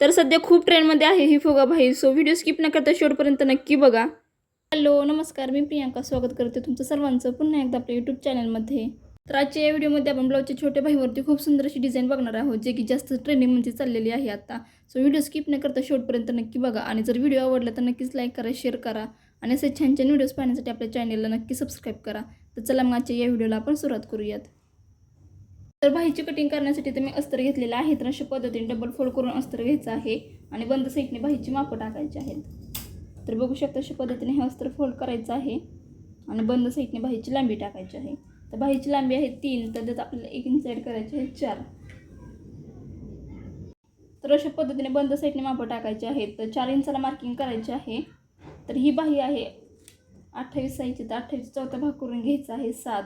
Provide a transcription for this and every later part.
तर सध्या खूप ट्रेंडमध्ये आहे ही फोगा भाई सो व्हिडिओ स्किप न करता शेवटपर्यंत नक्की बघा. हॅलो नमस्कार. मी प्रियांका स्वागत करते तुमचं सर्वांचं पुन्हा एकदा आपल्या यूट्यूब चॅनलमध्ये तर आजच्या या व्हिडिओमध्ये आपण ब्लाऊजच्या छोट्या भाईवरती खूप सुंदर अशी डिझाईन बघणार आहोत जे की जास्त ट्रेंडिंगमध्ये म्हणजे चाललेली आहे आता. सो व्हिडिओ स्किप न करता शेवटपर्यंत नक्की बघा. आणि जर व्हिडिओ आवडला तर नक्कीच लाईक करा शेअर करा. आणि असे छान छान व्हिडिओज पाहण्यासाठी आपल्या चॅनलला नक्की सबस्क्राईब करा. तर चला मग आजच्या या व्हिडिओला आपण सुरुवात करूयात. तर बाहीची कटिंग करण्यासाठी तर मी अस्तर घेतलेलं आहे. तर अशा पद्धतीने डबल फोल्ड करून अस्तर घ्यायचं आहे आणि बंद साईडने बाहीची मापं टाकायची आहेत. तर बघू शकता अशा पद्धतीने हे अस्तर फोल्ड करायचं आहे आणि बंद साईडने बाहीची लांबी टाकायची आहे. तर बाहीची लांबी आहे तीन तर त्यात आपल्याला एक इंच ॲड करायची आहे चार. तर अशा पद्धतीने बंद साईडने मापं टाकायचे आहेत. तर चार इंचाला मार्किंग करायची आहे. तर ही बाही आहे अठ्ठावीस साईजची तर अठ्ठावीस चौथा भाग करून घ्यायचा आहे सात.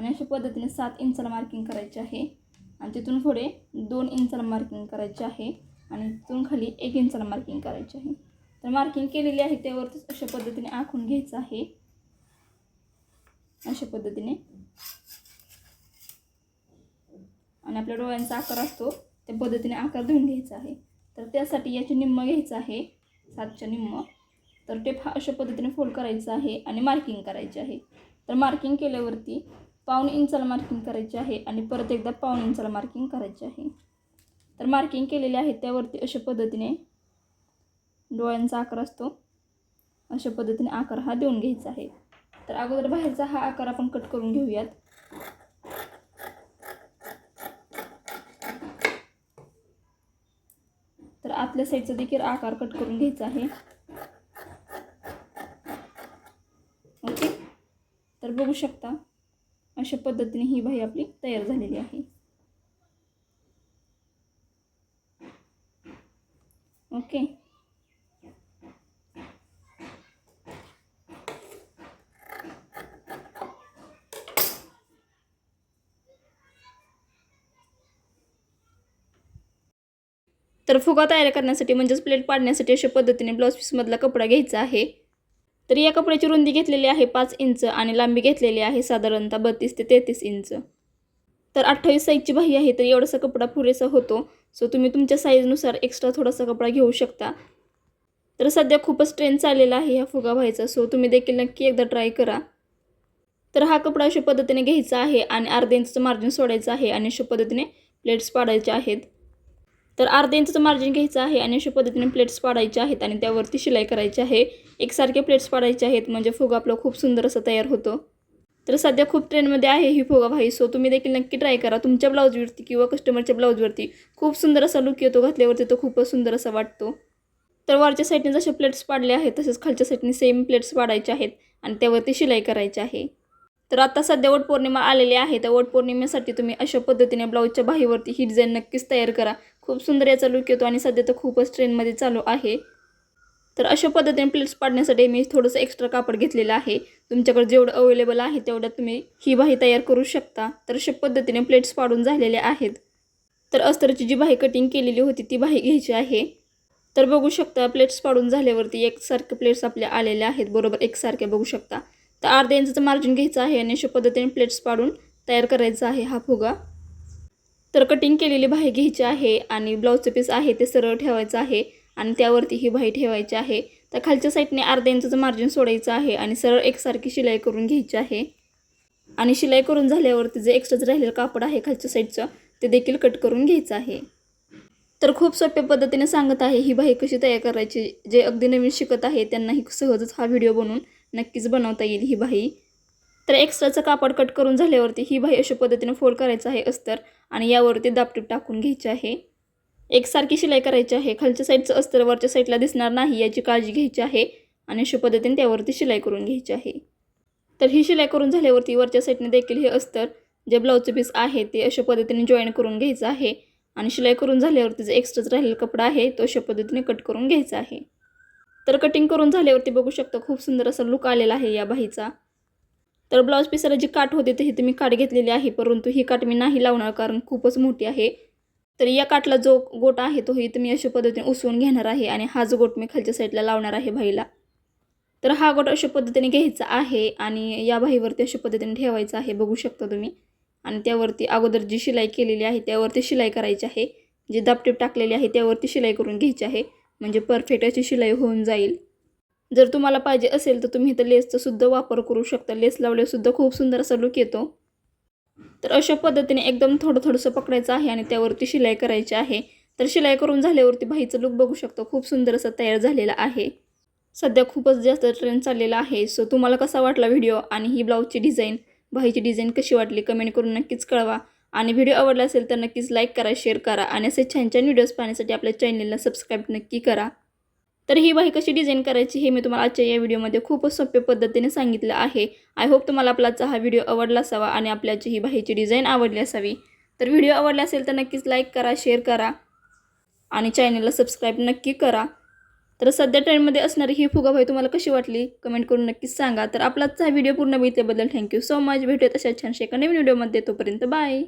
आणि अशा पद्धतीने सात इंचाला मार्किंग करायचे आहे. आणि तिथून पुढे दोन इंचाला मार्किंग करायचे आहे. आणि तिथून खाली एक इंचाला मार्किंग करायचे आहे. तर मार्किंग केलेली आहे त्यावरतीच अशा पद्धतीने आखून घ्यायचं आहे. अशा पद्धतीने. आणि आपल्या डोळ्यांचा आकार असतो त्या पद्धतीने आकार देऊन घ्यायचा आहे. तर त्यासाठी याचे निम्म घ्यायचं आहे. सातच्या निम्म. तर टेप हा अशा पद्धतीने फोल्ड करायचं आहे आणि मार्किंग करायचे आहे. तर मार्किंग केल्यावरती पाऊण इंचाला मार्किंग करायचे आहे आणि परत एकदा पाऊण इंचाला मार्किंग करायचे आहे. तर मार्किंग केलेले आहे त्यावरती अशा पद्धतीने डोळ्यांचा आकार असतो. अशा पद्धतीने आकार हा देऊन घ्यायचा आहे. तर अगोदर बाहेरचा हा आकार आपण कट करून घेऊयात. तर आतल्या साईडचा देखील आकार कट करून घ्यायचा आहे. ओके? तर बघू शकता. अशा पद्धतीने ही बाई आपली तयार झालेली आहे. ओके. तर फुगा तयार करण्यासाठी म्हणजेच प्लेट पाडण्यासाठी अशा पद्धतीने ब्लाऊज पीसमधला कपडा घ्यायचा आहे. तर या कपड्याची रुंदी घेतलेली आहे पाच इंच आणि लांबी घेतलेली आहे साधारणतः बत्तीस ते तेहतीस इंच. तर अठ्ठावीस साईजची बाही आहे तर एवढासा कपडा पुरेसा होतो. सो तुम्ही तुमच्या साईजनुसार एक्स्ट्रा थोडासा कपडा घेऊ शकता. तर सध्या खूपच ट्रेंड चाललेला आहे ह्या फुगा व्हायचा सो तुम्ही देखील नक्की एकदा ट्राय करा. तर हा कपडा अशा पद्धतीने घ्यायचा आहे आणि अर्ध्या इंचचं मार्जिन सोडायचं आहे आणि अशा पद्धतीने प्लेट्स पाडायचे आहेत. तर अर्धा इंचचं मार्जिन घ्यायचं आहे आणि अशा पद्धतीने प्लेट्स पाडायचे आहेत आणि त्यावरती शिलाई करायची आहे. एकसारखे प्लेट्स पाडायचे आहेत म्हणजे फुगा आपला खूप सुंदर असं तयार होतो. तर सध्या खूप ट्रेंडमध्ये आहे ही फुगा भाई सो तुम्ही देखील नक्की ट्राय करा. तुमच्या ब्लाऊजवरती किंवा कस्टमरच्या ब्लाऊजवरती खूप सुंदर असा लुक येतो घातल्यावरती तो खूपच सुंदर असा वाटतो. तर वरच्या साईडने जसे प्लेट्स पाडले आहेत तसेच खालच्या साईडने सेम प्लेट्स पाडायचे आहेत आणि त्यावरती शिलाई करायची आहे. तर आता सध्या वट पौर्णिमा आलेली आहे. तर वट पौर्णिमेसाठी तुम्ही अशा पद्धतीने ब्लाऊजच्या बाहीवरती ही डिझाईन नक्कीच तयार करा. खूप सुंदर याचा लुक येतो आणि सध्या तर खूपच ट्रेंडमध्ये चालू आहे. तर अशा पद्धतीने प्लेट्स पाडण्यासाठी मी थोडंसं एक्स्ट्रा कापड घेतलेलं आहे. तुमच्याकडे जेवढं अवेलेबल आहे तेवढ्यात तुम्ही ही बाही तयार करू शकता. तर अशा पद्धतीने प्लेट्स पाडून झालेल्या आहेत. तर अस्तरची जी बाही कटिंग केलेली होती ती बाही घ्यायची आहे. तर बघू शकता प्लेट्स पाडून झाल्यावरती एकसारखे प्लेट्स आपल्या आलेल्या आहेत. बरोबर एकसारखे बघू शकता. तर अर्ध्या इंचाचं मार्जिन घ्यायचं आहे आणि अशा पद्धतीने प्लेट्स पाडून तयार करायचा आहे हा फुगा. तर कटिंग केलेली बाही घ्यायची आहे आणि ब्लाऊजचं पीस आहे ते सरळ ठेवायचं आहे आणि त्यावरती ही बाही ठेवायची आहे. तर खालच्या साईडने अर्ध्या इंचाचं मार्जिन सोडायचं आहे आणि सरळ एकसारखी शिलाई करून घ्यायची आहे. आणि शिलाई करून झाल्यावरती जे एक्स्ट्राच राहिलेलं कापड आहे खालच्या साईडचं ते देखील कट करून घ्यायचं आहे. तर खूप सोप्या पद्धतीने सांगत आहे ही बाही कशी तयार करायची जे अगदी नवीन शिकत आहे त्यांनाही सहजच हा व्हिडिओ बनवून नक्कीच बनवता येईल ही बाही तर एक्स्ट्राचं कापड कट करून झाल्यावरती ही बाही अशा पद्धतीने फोल्ड करायचं आहे अस्तर आणि यावरती दापटीप टाकून घ्यायची आहे. एकसारखी शिलाई करायची आहे. खालच्या साईडचं अस्तर वरच्या साईडला दिसणार नाही याची काळजी घ्यायची आहे आणि अशा पद्धतीने त्यावरती शिलाई करून घ्यायची आहे. तर ही शिलाई करून झाल्यावरती वरच्या साईडने देखील हे अस्तर जे ब्लाऊजचं पीस आहे ते अशा पद्धतीने जॉईन करून घ्यायचं आहे. आणि शिलाई करून झाल्यावरती जे एक्स्ट्राच राहिलेला कपडा आहे तो अशा पद्धतीने कट करून घ्यायचा आहे. तर कटिंग करून झाल्यावरती बघू शकता खूप सुंदर असा लुक आलेला आहे या बाहीचा तर ब्लाऊज पिसाला जी काठ होती ती तुम्ही काठ घेतलेली आहे परंतु ही काठ मी नाही लावणार कारण खूपच मोठी आहे. तर या काठला जो गोट आहे तोही तुम्ही अशा पद्धतीने उसवून घेणार आहे आणि हा जो गोट मी खालच्या साईडला लावणार आहे बाईला तर हा गोट अशा पद्धतीने घ्यायचा आहे आणि या बाहीवरती अशा पद्धतीने ठेवायचा आहे बघू शकता तुम्ही. आणि त्यावरती अगोदर जी शिलाई केलेली आहे त्यावरती शिलाई करायची आहे. जी दापटीप टाकलेली आहे त्यावरती शिलाई करून घ्यायची आहे. म्हणजे परफेक्ट अशी शिलाई होऊन जाईल. जर तुम्हाला पाहिजे असेल तर तुम्ही इथं लेसचासुद्धा वापर करू शकता. लेस लावल्यासुद्धा खूप सुंदर असा लुक येतो. तर अशा पद्धतीने एकदम थोडं थोडंसं पकडायचं आहे आणि त्यावरती शिलाई करायची आहे. तर शिलाई करून झाल्यावरती बाईचं लुक बघू शकतो. खूप सुंदर असं तयार झालेला आहे. सध्या खूपच जास्त ट्रेंड चाललेला आहे. सो तुम्हाला कसा वाटला व्हिडिओ आणि ही ब्लाऊजची डिझाईन बाईची डिझाईन कशी वाटली? कमेंट करून नक्कीच कळवा. आणि व्हिडिओ आवडला असेल तर नक्कीच लाईक करा शेअर करा आणि असे छान छान व्हिडिओज पाहण्यासाठी आपल्या चॅनलला सबस्क्राईब नक्की करा. तर ही बाही कशी डिझाईन करायची हे मी तुम्हाला आजच्या या व्हिडिओमध्ये खूपच सोप्या पद्धतीने सांगितलं आहे. आय होप तुम्हाला आपलाचा हा व्हिडिओ आवडला असावा आणि आपल्याची ही बाहीची डिझाईन आवडली असावी. तर व्हिडिओ आवडला असेल तर नक्कीच लाईक करा शेअर करा आणि चॅनलला सबस्क्राईब नक्की करा. तर सध्या ट्रेंडमध्ये असणारी ही फुगाबाई तुम्हाला कशी वाटली? कमेंट करून नक्कीच सांगा. तर आपलाच हा व्हिडिओ पूर्ण बघितल्याबद्दल थँक्यू सो मच भेटूयात अशा छानशा एका नवीन व्हिडिओमध्ये तोपर्यंत बाय